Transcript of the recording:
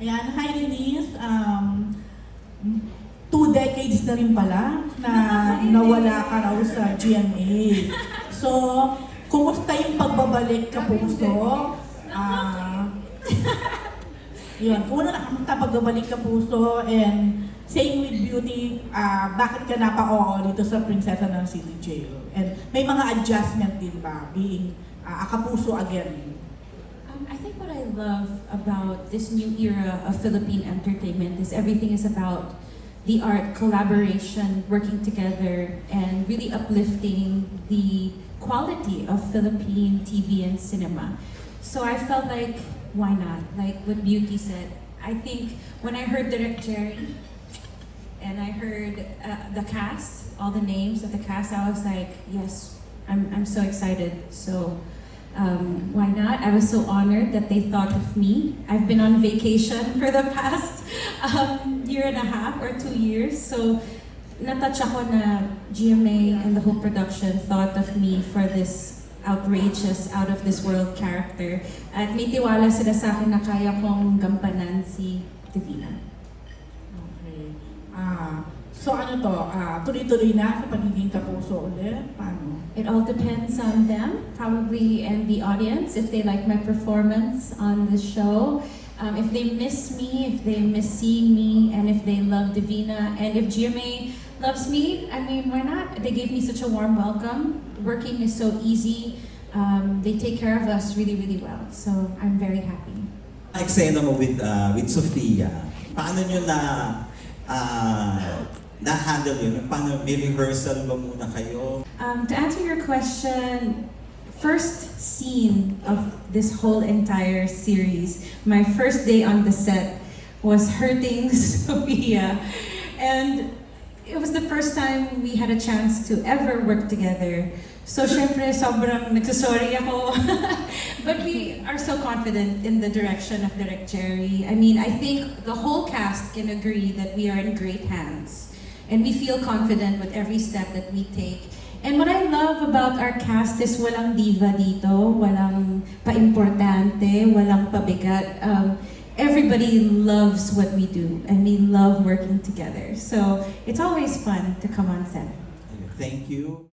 Ayan, hi Denise. Um, two decades na rin pala na nawala ka raw sa GMA. So, kumusta yung pagbabalik ka puso? Ah, yun, una na kamusta pagbabalik ka puso and same with beauty, ah, bakit ka napa-oo dito sa Prinsesa ng City Jail? And may mga adjustment din ba being ah, a kapuso again? Um, I think what I love about this new era of Philippine entertainment is everything is about the art, collaboration, working together, and really uplifting the quality of Philippine TV and cinema. So I felt like, why not? Like what Beauty said. I think when I heard Direct Jerry and I heard uh, the cast, all the names of the cast, I was like, yes, I'm, I'm so excited. So um, why not? I was so honored that they thought of me. I've been on vacation for the past um, year and a half or two years. So natouch ako na GMA and the whole production thought of me for this outrageous, out of this world character. At may tiwala sila sa akin na kaya kong gampanan si Divina. Okay. Ah, so ano to, ah, tuloy-tuloy na sa pagiging kapuso ulit? Paano? It all depends on them, probably, and the audience, if they like my performance on the show. Um, if they miss me, if they miss seeing me, and if they love Divina, and if GMA loves me, I mean, why not? They gave me such a warm welcome. Working is so easy. Um, they take care of us really, really well. So I'm very happy. eksena mo with uh, with Sofia, paano nyo na uh, na-handle yun? Paano, may rehearsal ba muna kayo? Um, to answer your question, first scene of this whole entire series, my first day on the set was hurting Sophia. And it was the first time we had a chance to ever work together. So syempre, sobrang nagsasorry ako. but we are so confident in the direction of Direct Jerry. I mean, I think the whole cast can agree that we are in great hands. And we feel confident with every step that we take. And what I love about our cast is walang diva dito, walang pa-importante, walang pabigat. Um, everybody loves what we do and we love working together. So it's always fun to come on set. Thank you.